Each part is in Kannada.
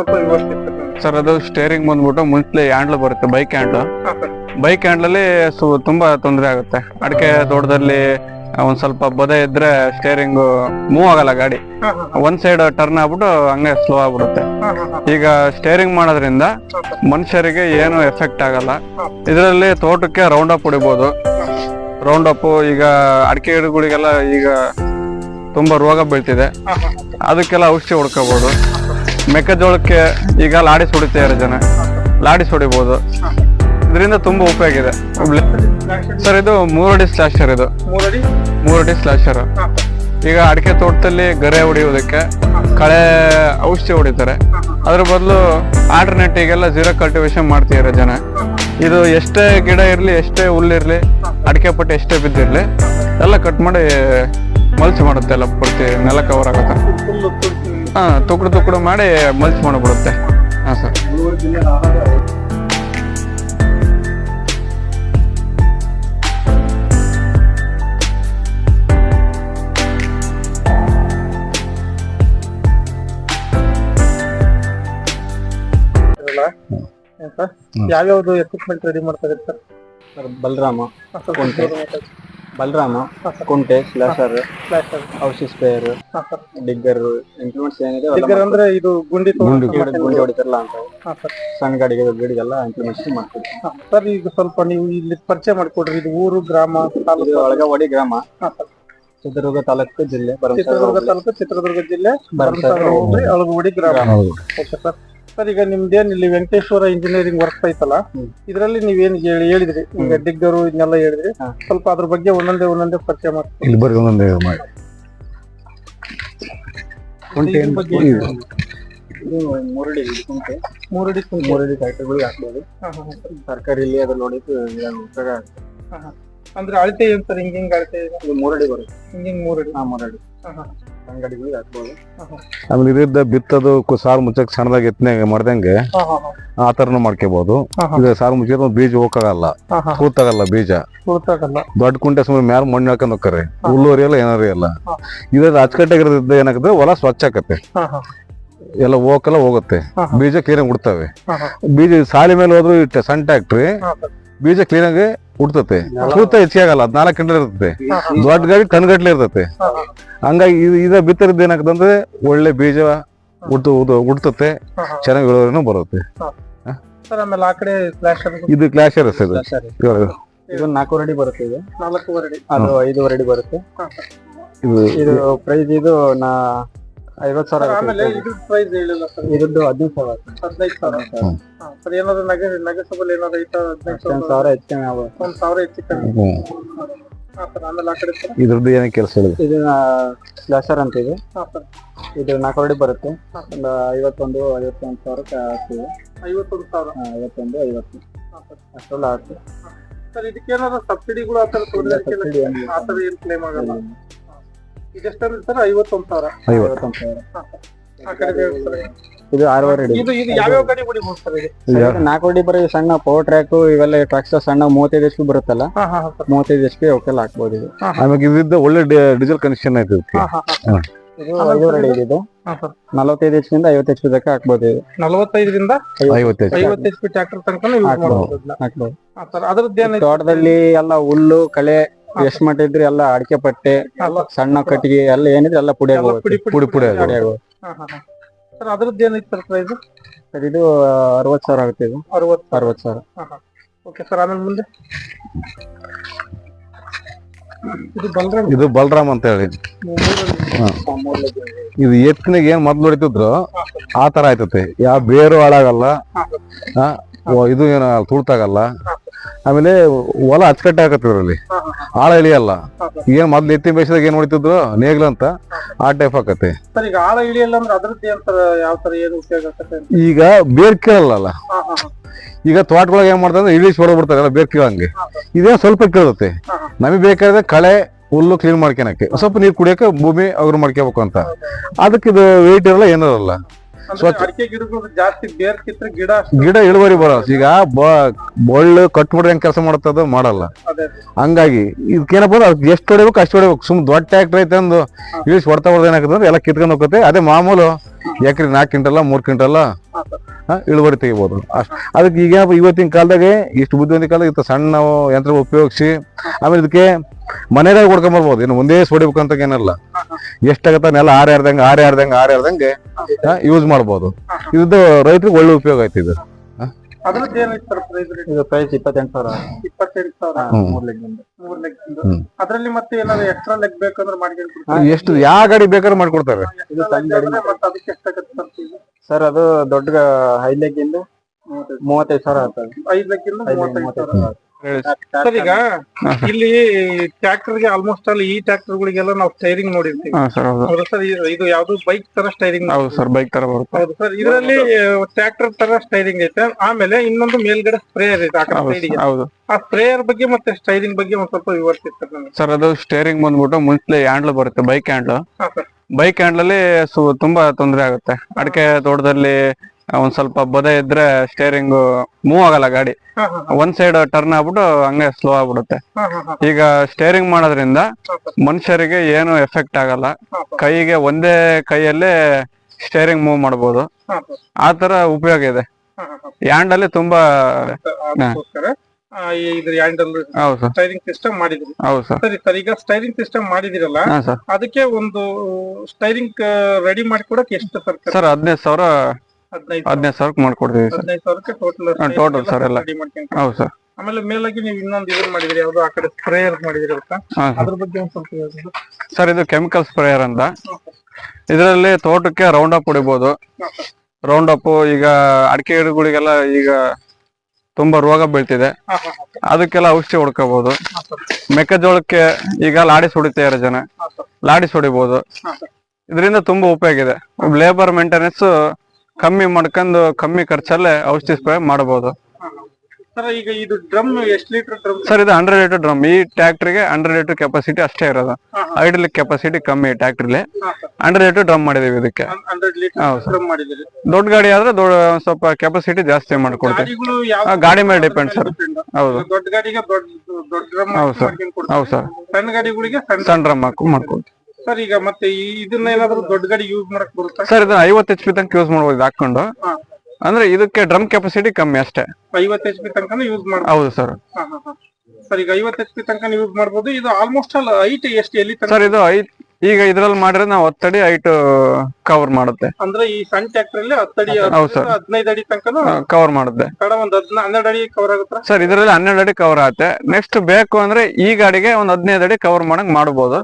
ಸ್ವಲ್ಪ ಸರ್. ಅದು ಸ್ಟೇರಿಂಗ್ ಬಂದ್ಬಿಟ್ಟು ಮುಂಚೆ ಹ್ಯಾಂಡ್ಲ್ ಬರುತ್ತೆ ಬೈಕ್ ಹ್ಯಾಂಡ್ಲ್ ಹಾ ಸರ್. ಬೈಕ್ ಹ್ಯಾಂಡ್ಲಲ್ಲಿ ಸು ತುಂಬಾ ತೊಂದರೆ ಆಗುತ್ತೆ. ಅಡಿಕೆ ತೋಟದಲ್ಲಿ ಒಂದ್ ಸ್ವಲ್ಪ ಬದ ಇದ್ರೆ ಸ್ಟೇರಿಂಗ್ ಮೂವ್ ಆಗಲ್ಲ ಗಾಡಿ. ಹಾ ಹಾ ಒಂದ್ ಸೈಡ್ ಟರ್ನ್ ಆಗ್ಬಿಟ್ಟು ಹಂಗೆ ಸ್ಲೋ ಆಗ್ಬಿಡುತ್ತೆ. ಹಾ ಹಾ ಹಾ. ಈಗ ಸ್ಟೇರಿಂಗ್ ಮಾಡೋದ್ರಿಂದ ಮನುಷ್ಯರಿಗೆ ಏನು ಎಫೆಕ್ಟ್ ಆಗಲ್ಲ. ಇದರಲ್ಲಿ ತೋಟಕ್ಕೆ ರೌಂಡ್ ಅಪ್ ಹೊಡಿಬೋದು. ರೌಂಡ್ ಅಪ್ ಈಗ ಅಡಿಕೆ ಗಿಡಗಳಿಗೆಲ್ಲ ಈಗ ತುಂಬಾ ರೋಗ ಬೀಳ್ತಿದೆ. ಹಾ ಹಾ ಅದಕ್ಕೆಲ್ಲ ಔಷಧಿ ಹೊಡ್ಕೋಬಹುದು ಮೆಕ್ಕೆಜೋಳಕ್ಕೆ ಈಗ ಲಾಡಿ ಲಾಡಿಸ್ ಇರೋ ಜನ. ಲಾಡಿ ಹೊಡಿಬೋದು ಇದರಿಂದ ತುಂಬಾ ಉಪಯೋಗ ಇದೆ. ಸರ್, ಇದು ಮೂರಡಿ ಸ್ಲಾಶರ್ ಇದು. ಮೂರಡಿ ಸ್ಲಾಶರ್ ಈಗ ಅಡಿಕೆ ತೋಟದಲ್ಲಿ ಗರೆ ಹೊಡಿಯೋದಕ್ಕೆ ಕಳೆ ಔಷಧಿ ಹೊಡಿತಾರೆ. ಅದ್ರ ಬದಲು ಆಲ್ಟರ್ನೇಟಿವ್ಗೆಲ್ಲ ಜೀರೋ ಕಲ್ಟಿವೇಶನ್ ಮಾಡ್ತಿದ್ದಾರೆ ಜನ. ಇದು ಎಷ್ಟೇ ಗಿಡ ಇರಲಿ, ಎಷ್ಟೇ ಹುಲ್ಲಿರ್ಲಿ ಅಡಿಕೆ ಪಟ್ಟು ಎಷ್ಟೇ ಬಿದ್ದಿರಲಿ, ಎಲ್ಲ ಕಟ್ ಮಾಡಿ ಮಲ್ಚ್ ಮಾಡುತ್ತೆ ಎಲ್ಲ ಪೂರ್ತಿ ನೆಲ ಕವರ್ ಆಗುತ್ತೆ ಹಾ ತುಕಡು ತುಕಡು ಮಾಡಿ ಮಲ್ಚ್ ಮಾಡಿಬಿಡುತ್ತೆ. ಹಾ ಸರ್. ಯಾವ್ಯಾವ್ದು ಎಕ್ವಿಪ್ಮೆಂಟ್ ರೆಡಿ ಮಾಡ್ತಾರೆ ಸರ್? ಸರ್ ಬಲರಾಮ. ಬಲರಾಮ ಕುಂಟೆ ಸ್ಲಾಸರ್ ಔಷಧಿ ಸ್ಪೇರ್ ಡಿಗ್ಗರ್ ಇಂಪ್ಲಿಮೆಂಟ್ಸ್ ಏನಿದೆ ಡಿಗ್ಗರ್ ಅಂದ್ರೆ ಇದು ಗುಂಡಿ ಗುಂಡಿ ಗುಂಡಿ ಹೊಡಿತಾರಲ್ಲ ಅಂತ. ಸಣ್ಣ ಗಾಡಿಗೆ ದೊಡ್ಡ ಗಾಡಿಗೆಲ್ಲ ಇಂಪ್ಲಿಮೆಂಟ್ಸ್ ಮಾಡ್ತೀವಿ. ಸರ್ ಈಗ ಸ್ವಲ್ಪ ನೀವು ಇಲ್ಲಿ ಪರಿಚಯ ಮಾಡಿಕೊಡ್ರಿ. ಇದು ಊರು ಗ್ರಾಮ ತಾಲೂಕು. ಒಳಗವಾಡಿ ಗ್ರಾಮ. ಚಿತ್ರದುರ್ಗ ತಾಲೂಕು ಜಿಲ್ಲೆ ಚಿತ್ರದುರ್ಗ ತಾಲೂಕು ಚಿತ್ರದುರ್ಗ ಜಿಲ್ಲೆ ಭರಮಸಾಗರ ಹೋಗ್ರಿ ಅಳಗುಡಿ ಗ್ರಾಮ. Okay sir. ಸರ್ ಈಗ ನಿಮ್ದೇನು ಇಲ್ಲಿ ವೆಂಕಟೇಶ್ವರ ಇಂಜಿನಿಯರಿಂಗ್ ವರ್ಕ್ ಐತಲ್ಲ. ಇದರಲ್ಲಿ ನೀವೇನ್ ಹೇಳಿ ಹೇಳಿದ್ರಿ? ಈಗ ಡಿಗ್ಗರು ಇದನ್ನೆಲ್ಲ ಹೇಳಿದ್ರಿ. ಸ್ವಲ್ಪ ಅದ್ರ ಬಗ್ಗೆ ಒಂದೊಂದೇ ಒಂದೊಂದೇ ಪರಿಚಯ ಮಾಡಿ. ಇಲ್ಲಿ ಬರ್ರಿ ಒಂದೊಂದೇ ಮಾಡಿ. ಇದು ಮೂರಡಿ ಕುಂಟೆ. ಮೂರಡಿ ಕುಂಟೆ. ಮೂರಡಿ ಟ್ರ್ಯಾಕ್ಟರ್ಗಳಿಗೆ ಹಾಕ್ಬೋದು. ಆಗುತ್ತೆ. ಹಾ, ಹಾ. ಅಂದ್ರೆ ಅಳತೆ ಏನ್ ಸರ್ ಹಿಂಗ್ ಹಿಂಗ್ ಅಳತೆ? ಮೂರಡಿ ಬರುತ್ತೆ. ಹಿಂಗಿಂಗ್ ಹಿಂಗ್ ಮೂರಡಿ. ಹಾ ಮೂರಡಿ. ಹಾ, ಹಾ, ಹಾಕ್ಬೋದು. ಆಮೇಲೆ ಇದ್ದ ಬಿತ್ತದು ಕು- ಸಾರು ಮುಚ್ಚಕ್ ಸಣ್ಣದಾಗ ಎತ್ತನೆ ಮಾಡ್ದಂಗೆ ಹಾ, ಹಾ, ಹಾ. ಆ ತರನು ಮಾಡ್ಕೋಬಹುದು. ಈಗ ಸಾರು ಮುಚ್ಚಿದ್ರೆ ಬೀಜ ಹೋಗಲ್ಲ ಹಾ, ಹಾ. ಕೂತಾಗಲ್ಲ ಬೀಜ ಗೊತ್ತಾಗಲ್ಲ ದೊಡ್ಡ ಕುಂಟೆ ಸುಮ್ಮನೆ ಮ್ಯಾಲ ಮಣ್ಣು ಹಾಕೊಂಡ್ ಹೋಗ್ತಾರೆ ಹುಲ್ಲೂರಿ ಎಲ್ಲ ಏನಾರ ಎಲ್ಲ ಹಾ. ಇದ್ರ ಅಚ್ಚಕಟ್ಟಾಗಿರೋದ್ರಿಂದ ಏನಾಗುತ್ತೆ ಹೊಲ ಸ್ವಚ್ಛ ಆಕತ್ತೆ ಹಾ, ಹಾ, ಎಲ್ಲ ಹೋಗಲ್ಲ ಹೋಗುತ್ತೆ ಹಾ, ಹಾ. ಬೀಜ ಕ್ಲೀನ್ ಆಗಿ ಉಡ್ತವೆ ಹಾ, ಹಾ. ಬೀಜ ಸಾಲಿ ಮೇಲೆ ಹೋದ್ರು ಇಟ್ಟೆ ಸಣ್ಣ ಟ್ಯಾಕ್ಟ್ರಿ ಹಾ, ಸರ್. ಬೀಜ ಕ್ಲೀನ್ ಆಗಿ ಉಡ್ತತೆ ತೂತ ಹೆಚ್ಚಿಗೆ ಆಗಲ್ಲ ಹದ್ನಾಲ್ಕು ಗಂಟೆ ಇರ್ತದೆ. ದೊಡ್ಡ ಗಾಡಿ ಟನ್ ಗಟ್ಲೆ ಇರ್ತತೆ ಹಾ, ಹಾ. ಹಂಗಾಗಿ ಇದು ಇದ ಬಿತ್ತರದ್ದು ಏನಾಗ್ತಂದ್ರೆ ಅಂದ್ರೆ ಒಳ್ಳೆ ಬೀಜ ಉಡ್ತು ಉದು- ಉಡ್ತತೆ ಹಾ, ಹಾ. ಚೆನ್ನಾಗಿ ಇಳುವರಿನೂ ಬರುತ್ತೆ. ಸರ್ ಆಮೇಲೆ ಆ ಕಡೆ ಫ್ಲಾಶ್ ಇದು ಕ್ಲಾಶರ್ ಇದು. ಸರಿ ಇದು ನಾಲ್ಕೂವರೆ ಅಡಿ ಬರುತ್ತೆ ಇದು? ನಾಲ್ಕೂವರೆ ಅಡಿ. ಅದು ಐದೂವರೆ ಅಡಿ ಬರುತ್ತೆ. ಇದು ಇದು ಪ್ರೈಸ್ ಇದು ನಾ ಐವತ್ತು ಸಾವಿರ ಆಮೇಲೆ ಇದು ಪ್ರೈಸ್ ಹೇಳಿಲ್ಲ ಸರ್. ಇದ್ರದ್ದು ಹದಿನೈದು ಸಾವಿರ. ಹದಿನೈದು ಸಾವಿರ. ಸರ್ ಏನಾದ್ರು ನಗರ ಏನಾದ್ರು ಹದಿನೈದು ಸಾವಿರ ಹೆಚ್ಚು ಕಮ್ಮಿ ಆಗುತ್ತೆ. ಒಂದ್ ಸಾವಿರ ಹೆಚ್ಚು ಕಮ್ಮಿ ಇದ್ರದ್ದು ಏನೇ ಕೆಲಸ ಹೇಳಿದೆ ಇದು ಸ್ಲಾಸರ್ ಅಂತ ಇದೆ. ಇದು ನಾಲ್ಕು ಅಡಿ ಬರುತ್ತೆ. ಒಂದು ಐವತ್ತೊಂದು ಐವತ್ತೊಂದು ಸಾವಿರ ಆಗ್ತದೆ. ಐವತ್ತೊಂದು ಸಾವಿರ? ಐವತ್ತೊಂದು ಐವತ್ತು. ಅಷ್ಟೆಲ್ಲ ಆಗ್ತದೆ ಸರ್ ಇದಕ್ಕೇನಾದ್ರು ಸಬ್ಸಿಡಿಗಳು ಆತರ ಥರ ಸಬ್ಸಿಡಿ. ಆ ಥರ ಏನು ಕ್ಲೇಮ್ ಆಗಲ್ಲ? ಇದೆಷ್ಟಂದ್ರೆ ಸರ್ ಐವತ್ತೊಂದು ಸಾವಿರ? ಐವತ್ತೊಂದು ಸಾವಿರ. ಆ ಕಡೆ ಇದು ಆರೂವರೆ ಅಡಿ. ಇದು ಇದು ಯಾವ್ಯಾವ ಯಾವ ಹೊಡಿಬೋದು ಸರ್ ಇದು ಇದು ನಾಲ್ಕು ಅಡಿ ಬರೀ ಸಣ್ಣ ಪವರ್ ಟ್ರ್ಯಾಕ್ ಇವೆಲ್ಲ ಟ್ರಾಕ್ಸ್ ಸಣ್ಣ ಮೂವತ್ತೈದು ಎಚ್ ಪಿ ಬರುತ್ತಲ್ಲ? ಹಾ ಹಾ ಹಾ ಸರ್. ಮೂವತ್ತೈದು ಎಚ್ ಪಿ ಅವಕ್ಕೆಲ್ಲ ಹಾಕ್ಬೋದು ಇದು. ಆಮೇಲೆ ಇದ್ದಿದ್ದ ಒಳ್ಳೆ ಡೀಸೆಲ್ ಕನೆಕ್ಷನ್ ಐತೆ ಇದಕ್ಕೆ. ಹಾ ಹಾ ಹಾ. ಇದು ಐದೂವರೆ ಅಡಿ ಇದೆ. ಇದು ಹಾ ಸರ್. ನಲವತ್ತೈದು ಎಚ್ ಇಂದ ಐವತ್ತು ಎಚ್ ಪಿ ತನಕ ಹಾಕ್ಬೋದು ಇದು. ನಲವತ್ತೈದರಿಂದ ಐವತ್ತೈದು ಐವತ್ತು ಎಚ್ ಪಿ ಟ್ರ್ಯಾಕ್ಟರ್ ತನಕ ಯೂಸ್ ಮಾಡಬಹುದು ಮಾಡ್ಬೋದು. ಇದನ್ನ. ಹಾಕ್ಬೋದು. ಹಾ ಸರ್. ಅದ್ರದ್ದು ಏನೈತೆ ತೋಟದಲ್ಲಿ ಎಲ್ಲ ಹುಲ್ಲು ಕಳೆ ಎಷ್ಟ್ ಮಟ್ಟ ಇದ್ರೆ ಎಲ್ಲ ಅಡಿಕೆ ಪಟ್ಟೆ ಸಣ್ಣ ಕಟ್ಟಿಗೆ ಎಲ್ಲ ಏನಿದ್ರೆ ಎಲ್ಲ ಪುಡಿ ಪುಡಿ ಪುಡಿ ಪುಡಿ ಪುಡಿ ಹಾ ಹಾ ಹಾ. ಸರ್ ಅದ್ರದ್ದು ಏನೈತೆ ಸರ್ ಪ್ರೈಸ್ ಸರ್ ಇದು ಅರವತ್ತು ಸಾವಿರ ಆಗುತ್ತೆ ಇದು. ಅರವತ್ತು ಅರವತ್ತು ಸಾವಿರ. ಓಕೆ ಸರ್ ಆಮೇಲೆ ಮುಂದೆ? ಇದು ಬಲರಾಮ್? ಇದು ಬಲರಾಮ್ ಅಂತ ಹೇಳಿ. ಇದು ಎತ್ತಿನಾಗ ಏನ್ ಮೊದ್ಲು ಹೊಡಿತಿದ್ರು ಆ ತರ ಆಯ್ತತೆ. ಯಾವ ಬೇರು ಹಾಳಾಗಲ್ಲ. ಇದು ಏನ ತುಳ್ತಾಗಲ್ಲ. ಆಮೇಲೆ ಹೊಲ ಅಚ್ಚಕಟ್ಟೆ ಹಾಕತ್ತಿದ್ರಲ್ಲಿ ಇದ್ರಲ್ಲಿ ಆಳ ಇಳಿಯಲ್ಲ ಏನ್ ಮೊದ್ಲು ಎತ್ತಿನ ಬೇಸಿದಾಗ ಏನ್ ಹೊಡಿತಿದ್ರು ನೇಗ್ಲ ಅಂತ. ಆ ಟೈಪ್ ಸರ್ ಈಗ ಆಳ ಇಳಿಯಲ್ಲ ಅಂದ್ರೆ ಅದ್ರದ್ದು ಏನ್ ಸರ್ ಯಾವ ತರ ಏನು ಉಪಯೋಗ ಆಗತ್ತೆ ಈಗ ಬೇರ್ ಕೇಳಲ್ಲ ಹಾ ಹಾ ಹಾ. ಈಗ ತೋಟಗಳಿಗೆ ಏನ್ ಮಾಡ್ತಾರೆ ಇಳಿಸಿ ಹೊಡಬಿಡ್ತಾರಲ್ಲ ಬೇರ್ ಕೇಳಂಗೆ. ಇದೇ ಸ್ವಲ್ಪ ಕೇಳುತ್ತೆ. ನಮಗೆ ಬೇಕಾದ್ರೆ ಕಳೆ ಹುಲ್ಲು ಕ್ಲೀನ್ ಮಾಡ್ಕೊಳಕ್ಕೆ ಸ್ವಲ್ಪ ನೀರು ಕುಡಿಯಕ್ಕೆ ಭೂಮಿ ಅವ್ರು ಮಾಡ್ಕೋಬೇಕು ಅಂತ. ಅದಕ್ಕೆ ಇದು ವೆಯ್ಟ್ ಇರಲ್ಲ ಏನಿರಲ್ಲ. ಅಡಿಕೆ ಗಿಡಗಳು ಜಾಸ್ತಿ ಬೇರ್ ಕಿತ್ರೆ ಗಿಡ ಗಿಡ ಇಳುವರಿ ಬರೋ ಈಗ ಬೊಳ್ಳು ಕಟ್ ಮಾಡಿ ಹೆಂಗ್ ಕೆಲಸ ಮಾಡುತ್ತದ ಮಾಡಲ್ಲ ಹಂಗಾಗಿ ಇದಕ್ಕೇನಪ್ಪ ಅಂದ್ರೆ ಎಷ್ಟು ಹೊಡಿಬೇಕು ಅಷ್ಟು ಹೊಡಿಬೇಕು. ಸುಮ್ ದೊಡ್ಡ ಟ್ಯಾಕ್ಟರ್ ಐತೆ ಅಂದು ಇಳಿಸಿ ಹೊಡ್ತಾ ಹೊಡೆದ ಅಂದ್ರೆ ಎಲ್ಲ ಕಿತ್ಕೊಂಡು ಹೋಗುತ್ತೆ ಅದೇ ಮಾಮೂಲು ಎಕರೆ ನಾಲ್ಕು ಕ್ವಿಂಟಲ್ಲ ಮೂರು ಕ್ವಿಂಟಲ್ಲ ಇಳುವರಿ ತೆಗಿಬೋದು. ಅಷ್ಟು. ಅದಕ್ಕೆ ಈಗ ಇವತ್ತಿನ ಕಾಲದಾಗೆ ಇಷ್ಟು ಬುದ್ಧಿವಂತ ಕಾಲದಾಗ ಇತ್ತು ಸಣ್ಣ ಯಂತ್ರ ಉಪಯೋಗಿಸಿ, ಆಮೇಲೆ ಇದಕ್ಕೆ ಮನೆದಾಗ ಹೊಡ್ಕೊಂಬರ್ಬೋದು ಇನ್ನು ಒಂದೇ ಸೊಡಿಬೇಕಂತ ಏನಲ್ಲ. ಎಷ್ಟಾಗತ್ತ ನೆಲ ಆರ್ಯಾರ್ದಂಗೆ ಆರ್ಯಾರ್ದಂಗೆ ಆರ್ಯಾರ್ದಂಗೆ ಯೂಸ್ ಮಾಡ್ಬೋದು. ಇದು ರೈತರಿಗೆ ಒಳ್ಳೆ ಉಪಯೋಗ ಆಯ್ತು ಇದು. ಅದ್ರದ್ದು ಏನೈತೆ ಸರ್ ಪ್ರೈಸ್ ರೇಟ್ ಇದು ಪ್ರೈಸ್ ಇಪ್ಪತ್ತೆಂಟು ಸಾವಿರ. ಇಪ್ಪತ್ತೆಂಟು ಸಾವಿರ. ಮೂರ್ ಲೆಗ್ಗಿಂದು. ಮೂರ್ ಲೆಗ್ ಹ್ಮ್. ಅದ್ರಲ್ಲಿ ಮತ್ತೆ ಏನಾದ್ರು ಎಕ್ಸ್ಟ್ರಾ ಲೆಗ್ ಬೇಕಂದ್ರೆ ಮಾಡ್ಕೊಂಡು ಎಷ್ಟು ಯಾವ ಗಾಡಿ ಬೇಕಾದ್ರೂ ಮಾಡ್ಕೊಡ್ತಾರೆ. ಇದು ಲೆಗ್ ಅಂದ್ರೆ ಮತ್ತೆ ಅದಕ್ಕೆ ಎಷ್ಟಾಗತ್ತೆ ಸರ್ ಅದು ದೊಡ್ಡ ಹೈ ಇಂದ ಮೂವತ್ತೈದು. ಸಾವಿರ ಆಗ್ತದೆ ಐದ್ ಐದು ಮೂವತ್ತೈದು ಮೂವತ್ತೈದು. ಸಾವಿರ ಸಾವಿರ ಹೇಳಿ ಸರ್ ಈಗ ಇಲ್ಲಿ ಟ್ರ್ಯಾಕ್ಟರ್ಗೆ ಆಲ್ಮೋಸ್ಟ್ ಅಲ್ಲಿ ಈ ಟ್ರ್ಯಾಕ್ಟರ್ಗಳಿಗೆಲ್ಲ ನಾವು ಸ್ಟೈರಿಂಗ್ ನೋಡಿರ್ತೀವಿ. ಹಾ ಸರ್ ಹೌದು. ಹೌದು ಸರ್ ಇದು ಯಾವ್ದು ಬೈಕ್ ತರ ಸ್ಟೈರಿಂಗ್ ಹೌದು ಸರ್ ಬೈಕ್ ತರ ಬರುತ್ತೆ. ಹೌದು ಸರ್ ಇದರಲ್ಲಿ ಟ್ರ್ಯಾಕ್ಟರ್ ತರ ಸ್ಟೈರಿಂಗ್ ಐತೆ. ಆಮೇಲೆ ಇನ್ನೊಂದು ಮೇಲ್ಗಡೆ ಸ್ಪ್ರೇಯರ್ ಐತೆ ಆ ಕಡೆ ಹೌದು ಆ ಸ್ಪ್ರೇಯರ್ ಬಗ್ಗೆ ಮತ್ತೆ ಸ್ಟೈರಿಂಗ್ ಬಗ್ಗೆ ಒಂದ್ ಸ್ವಲ್ಪ ವಿವರಿಸಿ ಸರ್ ನನಗೆ. ಸರ್ ಅದು ಸ್ಟೇರಿಂಗ್ ಬಂದ್ಬಿಟ್ಟು ಮುಂಚೆ ಹ್ಯಾಂಡ್ಲ್ ಬರುತ್ತೆ ಬೈಕ್ ಹ್ಯಾಂಡ್ಲ್ ಹಾ ಸರ್. ಬೈಕ್ ಹ್ಯಾಂಡ್ಲಲ್ಲಿ ಸು ತುಂಬಾ ತೊಂದರೆ ಆಗುತ್ತೆ. ಅಡಿಕೆ ತೋಟದಲ್ಲಿ ಒಂದ್ ಸ್ವಲ್ಪ ಬದೆ ಇದ್ರೆ ಸ್ಟೇರಿಂಗ್ ಮೂವ್ ಆಗಲ್ಲ ಗಾಡಿ. ಒಂದ್ ಸೈಡ್ ಟರ್ನ್ ಆಗ್ಬಿಟ್ಟು ಹಂಗೆ ಸ್ಲೋ ಆಗ್ಬಿಡುತ್ತೆ. ಈಗ ಸ್ಟೇರಿಂಗ್ ಮಾಡೋದ್ರಿಂದ ಮನುಷ್ಯರಿಗೆ ಏನು ಎಫೆಕ್ಟ್ ಆಗಲ್ಲ. ಕೈಗೆ ಒಂದೇ ಕೈಯಲ್ಲೇ ಸ್ಟೇರಿಂಗ್ ಮೂವ್ ಮಾಡ್ಬೋದು. ಹಾ ಆ ತರ ಉಪಯೋಗ ಇದೆ. ಹ್ಯಾಂಡ್ ಅಲ್ಲಿ ತುಂಬಾ ಸ್ಟೈರಿಂಗ್ ಸಿಸ್ಟಮ್ ಮಾಡಿದ್ರಿ ಹೌದು ಸರ್. ಸರಿ. ಸರ್ ಈಗ ಸ್ಟೈರಿಂಗ್ ಸಿಸ್ಟಮ್ ಮಾಡಿದಿರಲ್ಲ ಅದಕ್ಕೆ ಒಂದು ಸ್ಟೈರಿಂಗ್ ರೆಡಿ ಮಾಡಿ ಕೊಡಕ್ಕೆ ಎಷ್ಟು ಸರ್ ಸರ್ ಹದಿನೈದು ಸಾವಿರ ಹದಿನೈದು ಸಾವಿರಕ್ಕೆ ಮಾಡ್ಕೊಡ್ತೀವಿ ಸರ್. ಹದಿನೈದು ಸಾವಿರಕ್ಕೆ ಟೋಟಲ್ ಸರ್ ಎಲ್ಲ. ಹೌದು ಸರ್. ಆಮೇಲೆ ಮೇಲಾಗಿ ನೀವು ಇನ್ನೊಂದು ಇದನ್ನ ಮಾಡಿದ್ರಿ ಯಾವ್ದೋ ಆ ಕಡೆ ಸ್ಪ್ರೇಯರ್ ಮಾಡಿದಿರಿ ಗೊತ್ತಾ? ಅದ್ರ ಬಗ್ಗೆ ಒಂದ್ ಸ್ವಲ್ಪ ಸರ್ ಇದು ಕೆಮಿಕಲ್ ಸ್ಪ್ರೇಯರ್ ಅಂತ. ಇದರಲ್ಲಿ ತೋಟಕ್ಕೆ ರೌಂಡ್ ಅಪ್ ಹೊಡಿಬೋದು. ರೌಂಡ್ ಅಪ್ ಈಗ ಅಡಿಕೆ ಗಿಡಗಳಿಗೆಲ್ಲ ಈಗ ತುಂಬಾ ರೋಗ ಬೀಳ್ತಿದೆ. ಹಾ ಹಾ ಹಾ ಅದಕ್ಕೆಲ್ಲ ಔಷಧಿ ಹೊಡ್ಕೋಬಹುದು ಹಾ ಸರ್. ಮೆಕ್ಕೆಜೋಳಕ್ಕೆ ಈಗ ಲಾಡಿಸ್ ಹೊಡಿತಾರೆ ಜನ. ಲಾಡಿ ಸರ್. ಲಾಡಿಸ್ ಹೊಡಿಬಹುದು ಹಾ ಸರ್. ಇದರಿಂದ ತುಂಬಾ ಉಪಯೋಗ ಇದೆ. ಲೇಬರ್ ಮೇಂಟೆನೆನ್ಸ್ ಕಮ್ಮಿ ಮಾಡ್ಕೊಂಡು ಕಮ್ಮಿ ಖರ್ಚಲ್ಲೇ ಔಷಧಿ ಸ್ಪ್ರೇ ಮಾಡಬಹುದು ಸರ್ ಈಗ ಇದು ಡ್ರಮ್ ಎಷ್ಟು ಲೀಟರ್ ಡ್ರಮ್ ಸರ್? ಇದು ಹಂಡ್ರೆಡ್ ಲೀಟರ್ ಡ್ರಮ್. ಈ ಟ್ಯಾಕ್ಟ್ರಿಗೆ ಹಂಡ್ರೆಡ್ ಲೀಟರ್ ಕೆಪಾಸಿಟಿ ಅಷ್ಟೇ ಇರೋದು. ಐಡಲ್ ಕೆಪಾಸಿಟಿ ಕಮ್ಮಿ ಟ್ಯಾಕ್ಟ್ರಿಲಿ ಹಂಡ್ರೆಡ್ ಲೀಟರ್ ಡ್ರಮ್ ಮಾಡಿದೀವಿ ಇದಕ್ಕೆ. ದೊಡ್ಡ ಗಾಡಿ ಆದ್ರೆ ದೊಡ್ಡ ಸ್ವಲ್ಪ ಕೆಪಾಸಿಟಿ ಜಾಸ್ತಿ ಮಾಡ್ಕೊಡ್ತೀವಿ ಗಾಡಿ ಮೇಲೆ ಡಿಪೆಂಡ್ ಸರ್. ಹೌದು. ಹೌದು ಸರ್. ಹೌದು ಸರ್. ಸಣ್ಣ ಗಾಡಿಗಳಿಗೆ ಸಣ್ಣ ಸಣ್ಣ ಡ್ರಮ್ ಹಾಕು ಮಾಡ್ಕೊಡ್ತೀವಿ ಸರ್ ಈಗ ಮತ್ತೆ ಈ ಇದನ್ನ ಏನಾದ್ರು ದೊಡ್ಡ ಗಾಡಿ ಯೂಸ್ ಮಾಡಕ್ ಬರುತ್ತಾ? ಸರ್ ಇದನ್ನ ಐವತ್ತು ಎಚ್ ಪಿ ತನಕ ಯೂಸ್ ಮಾಡ್ಬೋದು ಇದು ಹಾಕೊಂಡು ಹಾ. ಅಂದ್ರೆ ಇದಕ್ಕೆ ಡ್ರಮ್ ಕೆಪಾಸಿಟಿ ಕಮ್ಮಿ ಅಷ್ಟೇ. ಐವತ್ತು ಎಚ್ ಪಿ ತನಕ ಯೂಸ್ ಮಾಡ್ಬೋದು. ಹೌದು ಸರ್ ಹಾ, ಹಾ, ಹಾ. ಸರ್ ಈಗ ಐವತ್ತು ಎಚ್ ಪಿ ತನಕ ಯೂಸ್ ಮಾಡ್ಬೋದು. ಇದು ಆಲ್ಮೋಸ್ಟ್ ಆಲ್ ಹೈಟ್ ಎಷ್ಟು ಎಲ್ಲಿ ತನಕ? ಸರ್ ಇದು ಐ ಈಗ ಇದ್ರಲ್ಲಿ ಮಾಡಿದ್ರೆ ನಾವು ಹತ್ತಡಿ ಹೈಟ್ ಕವರ್ ಮಾಡುತ್ತೆ. ಅಂದ್ರೆ ಈ ಸಣ್ಣ ಟ್ರ್ಯಾಕ್ಟರ್ ಅಲ್ಲಿ ಹತ್ತಡಿ ಹೌದು ಸರ್. ಹದಿನೈದು ಅಡಿ ತನಕ ಕವರ್ ಮಾಡುತ್ತೆ. ಕಡ ಒಂದ್ ಹನ್ನೆರಡು ಅಡಿ ಕವರ್ ಆಗುತ್ತೆ? ಸರ್ ಇದರಲ್ಲಿ ಹನ್ನೆರಡು ಅಡಿ ಕವರ್ ಆಗುತ್ತೆ. ನೆಕ್ಸ್ಟ್ ಬೇಕು ಅಂದ್ರೆ ಈ ಗಾಡಿಗೆ ಒಂದ್ ಹದಿನೈದು ಅಡಿ ಕವರ್ ಮಾಡಕ್ ಮಾಡಬಹುದು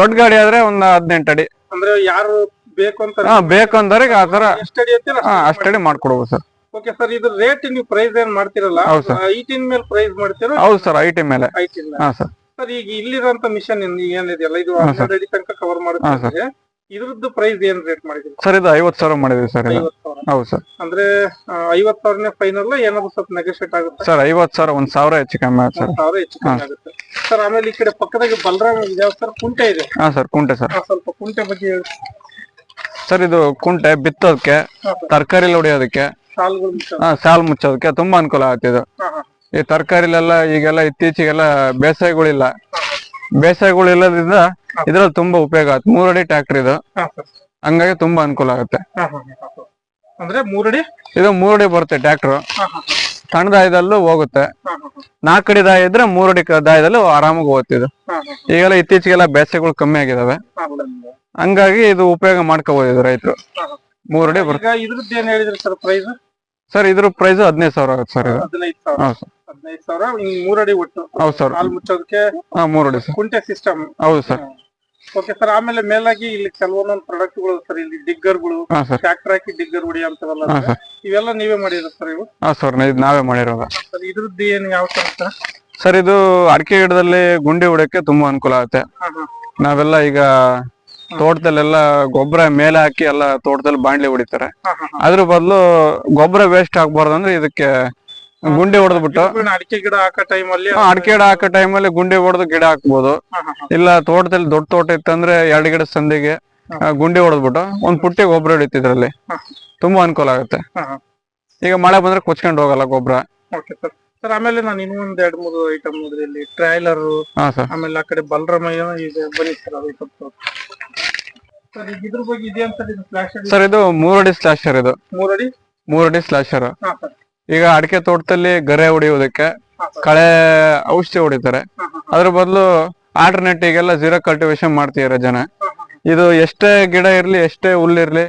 ದೊಡ್ಡ ಗಾಡಿ ಆದ್ರೆ ಒಂದ್ ಹದಿನೆಂಟು ಅಡಿ. ಅಂದ್ರೆ ಯಾರು ಬೇಕು ಅಂತ ಹಾ ಬೇಕು ಅಂದ್ರೆ ಆ ತರ ಅಷ್ಟಡಿ ಮಾಡ್ಕೊಡ್ಬೋದು ಸರ್. ಓಕೆ ಸರ್ ಇದು ರೇಟ್ ನೀವು ಪ್ರೈಸ್ ಏನ್ ಮಾಡ್ತಿರಲ್ಲ? ಹೌದು ಸರ್. ಐಟಿನ್ ಮೇಲೆ ಪ್ರೈಸ್ ಮಾಡ್ತಿರೋ? ಹೌದು ಸರ್ ಐಟಿ ಮೇಲೆ. ಐಟಿ ಹಾ ಸರ್. ಸರ್ ಈಗ ಇಲ್ಲಿರುವಂತ ಮಿಷನ್ ಏನಿದೆಯಲ್ಲ ಇದು ಹನ್ನೆರಡು ಅಡಿ ತನಕ ಕವರ್ ಮಾಡುತ್ತೆ ಇದ್ರದ್ದು ಪ್ರೈಸ್ ಏನ್ ರೇಟ್ ಮಾಡಿದ್ರಿ ಸರ್ ಇದು ಐವತ್ ಸಾವಿರ ಮಾಡಿದ್ವಿ ಸರ್ ಹೌದು ಸರ್. ಅಂದ್ರೆ ಐವತ್ ಸಾವಿರನೇ ಫೈನಲ್ ಏನಾದ್ರು ಸ್ವಲ್ಪ ನೆಗೋಶಿಯೇಟ್ ಆಗುತ್ತೆ? ಸರ್ ಐವತ್ ಸಾವಿರ ಒಂದ್ ಸಾವಿರ ಹೆಚ್ಚು ಕಮ್ಮಿ ಆಗುತ್ತೆ ಸರ್. ಸಾವಿರ ಹೆಚ್ಚು ಕಮ್ಮಿ ಆಗುತ್ತೆ. ಸರ್ ಆಮೇಲೆ ಈ ಕಡೆ ಪಕ್ಕದಾಗ ಬಲರಾಮ್ ಯಾವ ಸರ್? ಕುಂಟೆ ಇದೆ. ಹಾ ಸರ್ ಕುಂಟೆ ಸರ್. ಸ್ವಲ್ಪ ಕುಂಟೆ ಬಗ್ಗೆ ಹೇಳಿ. ಸರ್ ಇದು ಕುಂಟೆ ಬಿತ್ತೋದಕ್ಕೆ ತರಕಾರಿ ಹೊಡಿಯೋದಕ್ಕೆ ಸಾಲ್ ಮುಚ್ಚೋದಕ್ಕೆ ತುಂಬಾ ಅನುಕೂಲ ಆಗುತ್ತೆ ಇದು. ಈ ತರಕಾರಿಲೆಲ್ಲ ಈಗೆಲ್ಲ ಇತ್ತೀಚೆಗೆಲ್ಲ ಬೇಸಾಯಗಳಿಲ್ಲ. ಬೇಸಾಯಗಳು ಇಲ್ಲದ್ರಿಂದ ಇದ್ರಲ್ಲಿ ತುಂಬಾ ಉಪಯೋಗ ಆಗುತ್ತೆ ಮೂರಡಿ ಟ್ರಾಕ್ಟರ್ ಇದು. ಹಂಗಾಗಿ ತುಂಬಾ ಅನುಕೂಲ ಆಗುತ್ತೆ. ಅಂದ್ರೆ ಮೂರಡಿ? ಇದು ಮೂರಡಿ ಬರುತ್ತೆ ಟ್ರಾಕ್ಟರ್ ಹಾ, ಹಾ, ಸಣ್ಣ ದಾಯದಲ್ಲೂ ಹೋಗುತ್ತೆ. ನಾಲ್ಕಡಿ ದಾಯ ಇದ್ರೆ ಮೂರಡಿ ದಾಯದಲ್ಲೂ ಆರಾಮಾಗಿ ಹೋಗುತ್ತೆ ಇದು. ಈಗೆಲ್ಲ ಇತ್ತೀಚೆಗೆಲ್ಲ ಬೇಸಾಯಗಳು ಕಮ್ಮಿ ಆಗಿದಾವೆ. ಹಂಗಾಗಿ ಇದು ಉಪಯೋಗ ಮಾಡ್ಕೋಬಹುದು ರೈತರು. ಮೂರಡಿ ಬರುತ್ತೆ ಸರ್ ಇದ್ರ ಪ್ರೈಸ್ ಹದಿನೈದು ಸಾವಿರ ಆಗುತ್ತೆ ಸರ್ ಇದು. ಹದಿನೈದು ಸಾವಿರ ಹಿಂಗ್ ಮೂರಡಿ ಒಟ್ಟು. ಹೌದು ಸರ್. ಹಾಲ್ ಮುಚ್ಚೋದಕ್ಕೆ ಹಾ ಮೂರಡಿ ಸರ್. ಕುಂಟೆ ಸಿಸ್ಟಮ್ ಹೌದು ಸರ್. ಓಕೆ ಸರ್ ಆಮೇಲೆ ಮೇಲಾಗಿ ಇಲ್ಲಿ ಕೆಲವೊಂದೊಂದು ಪ್ರಾಡಕ್ಟ್ಗಳು ಸರ್ ಇಲ್ಲಿ ಡಿಗ್ಗರ್ಗಳು ಹಾ ಸರ್. ಟ್ರ್ಯಾಕ್ಟರ್ ಹಾಕಿ ಡಿಗ್ಗರ್ ಹೊಡಿ ಅಂತವಲ್ಲ ಹಾ ಸರ್. ಇವೆಲ್ಲ ನೀವೇ ಮಾಡಿರೋ ಸರ್ ಇವು? ಹಾ ಸರ್ ಇದು ನಾವೇ ಮಾಡಿರೋದು. ಸರ್ ಇದ್ರದ್ದು ಏನ್ ಯಾವ ತರ ಸರ್? ಸರ್ ಇದು ಅಡಿಕೆ ಗಿಡದಲ್ಲಿ ಗುಂಡಿ ಹೊಡಕ್ಕೆ ತುಂಬಾ ಅನುಕೂಲ ಆಗುತ್ತೆ. ಹಾ ಹಾ. ನಾವೆಲ್ಲ ಈಗ ತೋಟದಲ್ಲೆಲ್ಲ ಗೊಬ್ಬರ ಮೇಲೆ ಹಾಕಿ ಎಲ್ಲ ತೋಟದಲ್ಲಿ ಬಾಂಡ್ಲಿ ಹೊಡಿತಾರೆ. ಹಾ ಹಾ ಹಾ. ಅದ್ರ ಬದಲು ಗೊಬ್ಬರ ವೇಸ್ಟ್ ಆಗ್ಬಾರ್ದು ಅಂದ್ರೆ ಇದಕ್ಕೆ ಗುಂಡಿ ಹೊಡೆದ್ಬಿಟ್ಟು ಅಡಿಕೆ ಗಿಡ ಹಾಕೋ ಟೈಮ್ ಅಲ್ಲಿ ಅಡಿಕೆ ಗಿಡ ಹಾಕೋ ಟೈಮಲ್ಲಿ ಗುಂಡಿ ಹೊಡೆದು ಗಿಡ ಹಾಕ್ಬೋದು. ಇಲ್ಲ ತೋಟದಲ್ಲಿ ದೊಡ್ಡ ತೋಟ ಇತ್ತಂದ್ರೆ ಎರಡು ಗಿಡ ಸಂದಿಗೆ ಗುಂಡಿ ಹೊಡೆದ್ಬಿಟ್ಟು ಒಂದ್ ಪುಟ್ಟಿ ಗೊಬ್ಬರ ಹಿಡಿತಿದ್ರಲ್ಲಿ. ತುಂಬಾ ಅನುಕೂಲ ಆಗುತ್ತೆ. ಈಗ ಮಳೆ ಬಂದ್ರೆ ಕೊಚ್ಕೊಂಡು ಹೋಗಲ್ಲ ಗೊಬ್ಬರ. ಸರ್. ಸರ್ ಆಮೇಲೆ ನಾನು ಇನ್ನೂ ಒಂದ್ ಎರಡ್ ಮೂರು ಐಟಮ್ ಇಲ್ಲಿ ಟ್ರೈಲರ್ ಸರ್. ಆಮೇಲೆ ಆ ಕಡೆ ಬಲರಾಮಯ್ಯ ಇದೆ. ಬನ್ನಿ ಸರ್ ಅದು ಸ್ವಲ್ಪ. ಸರ್ ಈಗ ಬಗ್ಗೆ ಇದೆ ಸರ್ ಇದು ಮೂರಡಿ ಸ್ಲಾಶರ್ ಇದು. ಮೂರಡಿ? ಮೂರಡಿ ಸ್ಲಾಶರ್ ಸರ್. ಈಗ ಅಡಿಕೆ ತೋಟದಲ್ಲಿ ಗರೆ ಹೊಡೆಯುವುದಕ್ಕೆ ಕಳೆ ಔಷಧಿ ಹೊಡಿತಾರೆ. ಅದ್ರ ಬದಲು ಆಲ್ಟರ್ನೇಟಿವ್ಗೆಲ್ಲ ಜೀರೋ ಕಲ್ಟಿವೇಶನ್ ಮಾಡ್ತಿದಾರೆ ಜನ. ಇದು ಎಷ್ಟೇ ಗಿಡ ಇರ್ಲಿ ಎಷ್ಟೇ ಹುಲ್ಲಿರ್ಲಿ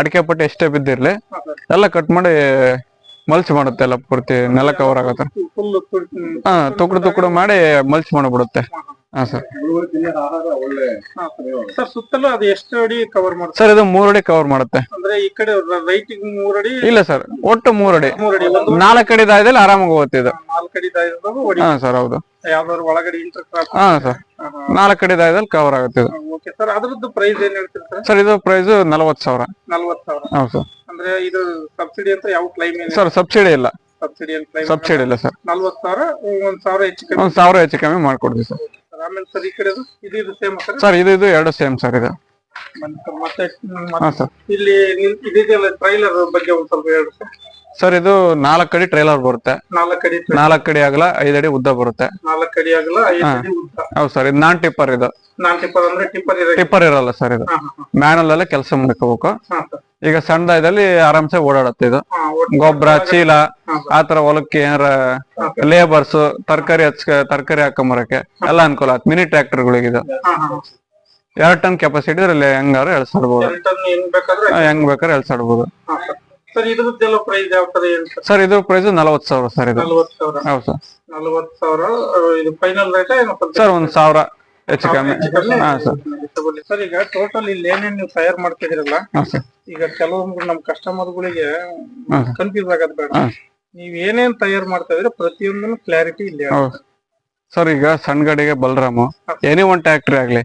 ಅಡಿಕೆ ಪಟ್ಟಿ ಎಷ್ಟೇ ಬಿದ್ದಿರ್ಲಿ ಎಲ್ಲ ಕಟ್ ಮಾಡಿ ಮಲ್ಚ್ ಮಾಡುತ್ತೆ ಎಲ್ಲ ಪೂರ್ತಿ ನೆಲ ಕವರ್ ಆಗತ್ತೆ ಹಾ ತುಕಡು ತುಕಡು ಮಾಡಿ ಮಲ್ಚ್ ಮಾಡಿಬಿಡುತ್ತೆ. ಸರ್. ಸರ್ ಸುತ್ತಲೂ ಅದು ಎಷ್ಟು ಅಡಿ ಕವರ್ ಮಾಡುತ್ತೆ? ಸರ್ ಇದು ಮೂರಡಿ ಕವರ್ ಮಾಡುತ್ತೆ. ಅಂದ್ರೆ ಈ ಕಡೆ ರೈಟ್ ಮೂರಡಿ ಇಲ್ಲ ಸರ್. ಒಟ್ಟು ಮೂರಡಿ ಅಡಿ. ನಾಲ್ಕು ಅಡಿ ದಾಯದಲ್ಲಿ ಆರಾಮಾಗಿ ಹೋಗುತ್ತೆ ಇದು. ನಾಲ್ಕು ಅಡಿ ದಾಯದಾಗ ಹಾ ಸರ್ ಹೌದು. ಯಾವ್ದಾದ್ರು ಒಳಗಡೆ ಇಂಟರ್ ಕ್ರಾಸ್ ಹಾ ಸರ್ ನಾಲ್ಕು ಅಡಿ ದಾಯದಲ್ಲಿ ಕವರ್ ಆಗುತ್ತೆ ಇದು. ಓಕೆ ಸರ್ ಅದ್ರದ್ದು ಪ್ರೈಸ್ ಏನ್ ಹೇಳ್ತೀರಿ ಸರ್? ಸರ್ ಇದು ಪ್ರೈಸ್ ನಲವತ್ತು ಸಾವಿರ. ನಲ್ವತ್ತು ಸಾವಿರ. ಹೌದು ಸರ್. ಅಂದ್ರೆ ಇದು ಸಬ್ಸಿಡಿ ಅಂತ ಯಾವ ಕ್ಲೈಮ್ ಸರ್ ಸಬ್ಸಿಡಿ ಇಲ್ಲ. ಸಬ್ಸಿಡಿ ಇಲ್ಲ ಸರ್. ನಲ್ವತ್ತು ಸಾವಿರ ಒಂದ್ ಸಾವಿರ ಹೆಚ್ಚು ಕಮ್ಮಿ. ಒಂದ್ ಸಾವಿರ ಹೆಚ್ಚು ಕಮ್ಮಿ ಮಾಡ್ಕೊಡ್ತೀವಿ ಸರ್. ಆಮೇಲೆ ಸರ್ ಈ ಕಡೆ ಇದು ಇದು ಸೇಮ್ ಸರ್ ಸರ್ ಇದು ಇದು ಎರಡು ಸೇಮ್ ಸರ್ ಇದು. ಮತ್ತೆ ಮತ್ತೆ ಹಾ ಸರ್ ಇಲ್ಲಿ ನಿಲ್- ಇದಿದೆಯಲ್ಲ ಟ್ರೈಲರ್ ಬಗ್ಗೆ ಒಂದ್ ಸ್ವಲ್ಪ ಹೇಳಿ ಸರ್ ಸರ್ ಇದು ನಾಲ್ಕು ಅಡಿ ಟ್ರೈಲರ್ ಬರುತ್ತೆ. ನಾಲ್ಕು ಅಡಿ ನಾಲ್ಕು ಅಡಿ ಆಗಲ ಐದು ಅಡಿ ಉದ್ದ ಬರುತ್ತೆ. ನಾಲ್ಕು ಅಡಿ ಆಗಲ್ಲ ಐದು ಅಡಿ ಉದ್ದ. ಹೌದು ಸರ್ ಇದು ನಾನ್ ಟಿಪ್ಪರ್ ಇದು. ನಾನ್ ಟಿಪ್ಪರ್ ಅಂದ್ರೆ ಟಿಪ್ಪರ್ ಇರೋ ಟಿಪ್ಪರ್ ಇರಲ್ಲ ಸರ್ ಇದು. ಮ್ಯಾನಲ್ ಅಲ್ಲೇ ಕೆಲಸ ಮಾಡ್ಕೋಬೇಕು. ಈಗ ಸಣ್ಣದಲ್ಲಿ ಆರಾಮ್ಸೆ ಓಡಾಡುತ್ತೆ ಇದು. ಗೊಬ್ಬರ ಚೀಲ ಆತರ ಹೊಲಕ್ಕೆ ಏನಾರ ಲೇಬರ್ಸ್ ತರಕಾರಿ ಹಚ್ಕ ತರಕಾರಿ ಹಾಕೊಂಬರಕ್ಕೆ ಎಲ್ಲ ಅನುಕೂಲ ಆಗುತ್ತೆ. ಮಿನಿ ಟ್ರ್ಯಾಕ್ಟರ್ಗಳಿಗೆ ಇದು. ಹಾ ಹಾ ಎರಡ್ ಟನ್ ಕೆಪಾಸಿಟಿ ಇದ್ರಲ್ಲಿ ಹೆಂಗಾರು ಎಳ್ಸಾಡ್ಬೋದು. ಹೆಂಗ್ ಬೇಕಾದ್ರೆ ಆ, ಹೆಂಗ್ ಬೇಕಾದ್ರೆ ಎಳ್ಸಾಡ್ಬೋದು. ಸರ್ ಇದ್ರದ್ದೆಲ್ಲ ಪ್ರೈಸ್ ಯಾವ ತರ ಏನು ಸರ್ ಸರ್ ಇದು ಪ್ರೈಸ್ ನಲವತ್ತು ಸಾವಿರ ಸರ್ ಇದು. ನಲ್ವತ್ತು ಸಾವಿರ. ಹೌದು ಸರ್. ನಲ್ವತ್ತು ಸಾವಿರ ಇದು ಫೈನಲ್ ರೇಟ್ ಸರ್ ಒಂದ್ ಸಾವಿರ ಹೆಚ್ಚು ಕಮ್ಮಿ. ಸರ್. ತಗೊಳ್ಳಿ. ಸರ್ ಈಗ ಟೋಟಲ್ ಇಲ್ಲಿ ಏನೇನ್ ನೀವು ತಯಾರು ಮಾಡ್ತಿದಿರಲ್ಲ ಹಾ ಸರ್. ಈಗ ಕೆಲವೊಂದು ನಮ್ ಕಸ್ಟಮರ್ಗಳಿಗೆ ಹಾ. ಕನ್ಫ್ಯೂಸ್ ಆಗೋದ್ ಬೇಡ. ಹಾ. ನೀವ್ ಏನೇನ್ ತಯಾರು ಮಾಡ್ತಾ ಇದ್ರೆ ಪ್ರತಿಯೊಂದನ್ನು ಕ್ಲಾರಿಟಿ ಇಲ್ಲಿ ಹೌದು. ಸರ್ ಈಗ ಸಣ್ಣ ಗಾಡಿಗೆ ಬಲರಾಮು ಎನಿ ಒನ್ ಟ್ಯಾಕ್ಟ್ರಿ ಆಗ್ಲಿ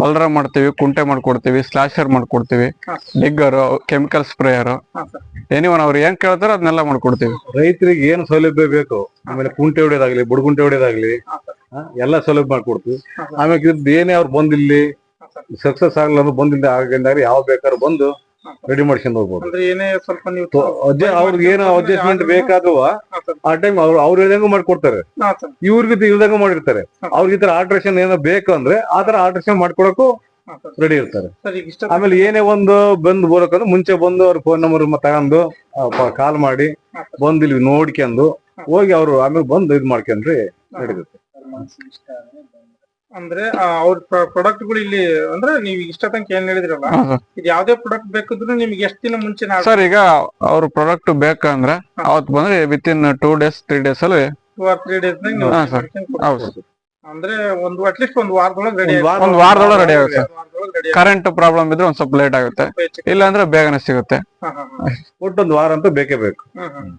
ಬಲರಾಮ್ ಮಾಡ್ತೀವಿ, ಕುಂಟೆ ಮಾಡ್ಕೊಡ್ತೀವಿ ಸ್ಲಾಶರ್ ಮಾಡ್ಕೊಡ್ತೀವಿ digger chemical sprayer any one ಅವ್ರು ಏನ್ ಕೇಳ್ತಾರೋ ಅದನ್ನೆಲ್ಲ ಮಾಡ್ಕೊಡ್ತೀವಿ ರೈತರಿಗೆ ಏನು ಸೌಲಭ್ಯ ಬೇಕು ಆಮೇಲೆ ಕುಂಟೆ ಹೊಡೆಯೋದಾಗ್ಲಿ ಬುಡಗುಂಟೆ ಹೊಡೆಯೋದಾಗ್ಲಿ ಎಲ್ಲ ಸೌಲಭ್ಯ ಮಾಡ್ಕೊಡ್ತೀವಿ. ಆಮೇಲೆ ಏನೇ ಅವ್ರು ಬಂದಿಲ್ಲಿ ಸಕ್ಸಸ್ ಆಗಲ್ಲ ಅಂದ್ರೆ ಬಂದಿಲ್ಲ ಆಗಿಂದಾಗ ಯಾವ ಬೇಕಾದ್ರೂ ಬಂದು. ರೆಡಿ ಮಾಡ್ಕೊಂಡು ಹೋಗ್ಬೋದು. ಅಂದ್ರೆ ಏನೇ ಸ್ವಲ್ಪ ನೀವು ಅವ್ರಿಗೆ ಏನೋ ಅಡ್ಜಸ್ಟ್ಮೆಂಟ್ ಬೇಕಾದ್ರೂ ಹಾ ಸರ್. ಆ ಟೈಮ್ ಅವ್ರು ಅವ್ರು ಹೇಳ್ದಂಗ ಮಾಡ್ಕೊಡ್ತಾರೆ. ಹಾ ಸರ್. ಇವ್ರಿಗೆ ಇಲ್ದಂಗ ಮಾಡಿರ್ತಾರೆ. ಅವ್ರಿಗೆ ಈ ತರ ಆಲ್ಟ್ರೇಷನ್ ಏನೋ ಬೇಕು ಅಂದ್ರೆ ಆ ತರ ಆಲ್ಟ್ರೇಷನ್ ಮಾಡ್ಕೊಡಕ್ಕೂ ಹಾ ಸರ್. ರೆಡಿ ಇರ್ತಾರೆ. ಸರ್ ಈಗ ಇಷ್ಟ ಆಮೇಲೆ ಏನೇ ಒಂದು ಬಂದು ಬರೋಕಂದ್ರೆ ಮುಂಚೆ ಬಂದು ಅವ್ರ ಫೋನ್ ನಂಬರ್ ತಗೊಂಡು ಕಾಲ್ ಮಾಡಿ ಹಾ, ಸರ್. ಬಂದು ಇಲ್ಲಿ ನೋಡ್ಕೊಂಡು ಹೋಗಿ ಅವರು ಆಮೇಲೆ ಬಂದು ಇದ್ ಮಾಡ್ಕೊಂಡ್ರಿ ನಡೀತದೆ. ಅಂದ್ರೆ ಅವ್ರ ಪ್ರಾಡಕ್ಟ್ಗಳು ಇಲ್ಲಿ ಅಂದ್ರೆ ನೀವ್ ಇಷ್ಟ ತನಕ ಏನ್ ಹೇಳಿದ್ರಲ್ಲ ಇದು ಯಾವ್ದೇ ಪ್ರಾಡಕ್ಟ್ ಬೇಕಿದ್ರು ನಿಮ್ಗೆ ಎಷ್ಟ್ ದಿನ ಮುಂಚೆ ಸರ್ ಈಗ ಅವ್ರ ಪ್ರಾಡಕ್ಟ್ ಬೇಕಂದ್ರೆ ಅವತ್ ಬಂದ್ರೆ within two days three days ಅಲ್ಲಿ ಟೂ ಆರ್ ತ್ರೀ ಡೇಸ್ ನೀವು ಹಾ, ಸರ್. ಹೌದು ಸರ್. ಅಂದ್ರೆ ಒಂದು ಅಟ್ಲೀಸ್ಟ್ ಒಂದು ವಾರದೊಳಗೆ ರೆಡಿ ಒಂದ್ ವಾರ- ಒಂದ್ ವಾರದೊಳಗೆ ರೆಡಿ ಆಗುತ್ತೆ ಸರ್. ಕರೆಂಟ್ ಪ್ರಾಬ್ಲಮ್ ಇದ್ರೆ ಒಂದ್ ಸ್ವಲ್ಪ ಲೇಟ್ ಆಗುತ್ತೆ. ಇಲ್ಲ ಅಂದ್ರೆ ಬೇಗನೆ ಸಿಗುತ್ತೆ. ಒಟ್ಟೊಂದು ವಾರ ಅಂತೂ ಬೇಕೇ ಬೇಕು. ಹ್ಮ್ ಹ್ಮ್.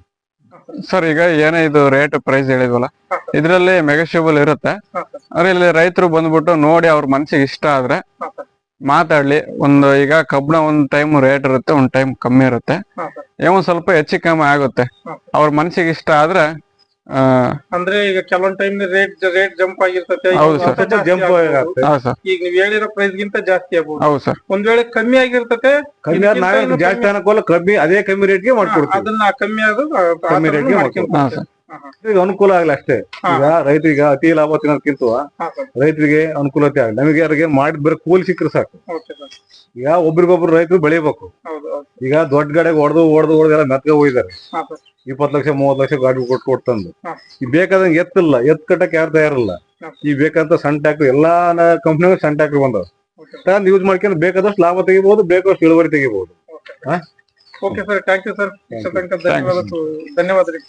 ಸರ್ ಈಗ ಏನೇ ಇದು ರೇಟ್ ಪ್ರೈಸ್ ಹೇಳಿದ್ವಲ್ಲ ಇದರಲ್ಲಿ ಮೆಗಾಶಿಬಲ್ ಇರುತ್ತೆ. ಅಂದ್ರೆ ಆದ್ರೆ ಇಲ್ಲಿ ರೈತರು ಬಂದ್ಬಿಟ್ಟು ನೋಡಿ ಅವ್ರ ಮನ್ಸಿಗೆ ಇಷ್ಟ ಆದ್ರೆ ಮಾತಾಡ್ಲಿ. ಒಂದು ಈಗ ಕಬ್ಬಣ ಒಂದ್ ಟೈಮ್ ರೇಟ್ ಇರುತ್ತೆ ಒಂದ್ ಟೈಮ್ ಕಮ್ಮಿ ಇರುತ್ತೆ. ಏನೋ ಸ್ವಲ್ಪ ಹೆಚ್ಚು ಕಮ್ಮಿ ಆಗುತ್ತೆ. ಅವ್ರ ಮನ್ಸಿಗೆ ಇಷ್ಟ ಆದ್ರೆ ಅಂದ್ರೆ ಈಗ ಕೆಲವೊಂದ್ ಟೈಮ್ ರೇಟ್ ರೇಟ್ ಜಂಪ್ ಆಗಿರ್ತದೆ. ಜಂಪ್ ಈಗ ನೀವ್ ಹೇಳಿರೋ ಪ್ರೈಸ್ ಗಿಂತ ಜಾಸ್ತಿ ಆಗ್ಬೋದು. ಹೌದು ಸರ್ ಒಂದ್ ವೇಳೆ ಕಮ್ಮಿ ಆಗಿರ್ತದೆ ಜಾಸ್ತಿ ಅನುಕೂಲ ಕಮ್ಮಿ ಅದೇ ಕಮ್ಮಿ ರೇಟ್ಗೆ ಮಾಡ್ಕೊಡ್ತೀವಿ. ಅದನ್ನ ಕಮ್ಮಿ ಆಗೋದು ಕಮ್ಮಿ ರೇಟ್ಗೆ ಮಾಡ್ಕೊಂಡ್ ಸರ್ ಹಾ, ಹಾ. ಈಗ ಅನುಕೂಲ ಆಗ್ಲಿ ಅಷ್ಟೇ. ಈಗ ರೈತರಿಗೆ ಅತಿ ಲಾಭ ತಿನ್ನೋದಕ್ಕಿಂತ ರೈತರಿಗೆ ಅನುಕೂಲತೆ ಆಗಲಿ. ನಮಗೆ ಯಾರಿಗೆ ಮಾಡಿ ಬರೀ ಕೂಲಿ ಸಿಕ್ಕರೆ ಸಾಕು. Okay sir. ಈಗ ಒಬ್ರಿಗೊಬ್ರು ರೈತರು ಬೆಳಿಬೇಕು. ಈಗ ದೊಡ್ಡ ಗಡೆಗೆ ಹೊಡೆದು ಹೊಡೆದು ಹೊಡೆದು ಎಲ್ಲ ಮೆತ್ಕ ಹೋಗಿದ್ದಾರೆ. ಹಾ, ಸರ್. ಇಪ್ಪತ್ತು ಲಕ್ಷ ಮೂವತ್ತು ಲಕ್ಷ ಗಾಡಿ ಕೊಟ್ಟು ಕೊಡ್ತಂದು. ತಂದು ಈ ಬೇಕಾದಂಗೆ ಎತ್ತಿಲ್ಲ ಎತ್ ಕಟ್ಟಕ್ಕೆ ಯಾರು ತಯಾರಿಲ್ಲ. ಈ ಬೇಕಂತ ಸಣ್ಣ ಟ್ಯಾಕ್ಟರ್ ಎಲ್ಲಾ ಕಂಪ್ನಿಗೂ ಸಣ್ಣ ಟ್ಯಾಕ್ಟರ್ ಬಂದವ. ತಗೊಂಡ್ ಯೂಸ್ ಮಾಡ್ಕೊಂಡು ಬೇಕಾದಷ್ಟು ಲಾಭ ತೆಗಿಬಹುದು ಬೇಕಾದಷ್ಟು ಇಳುವರಿ ತೆಗಿಬಹುದು okay sir thank you sir ಧನ್ಯವಾದ ಧನ್ಯವಾದ ರೀ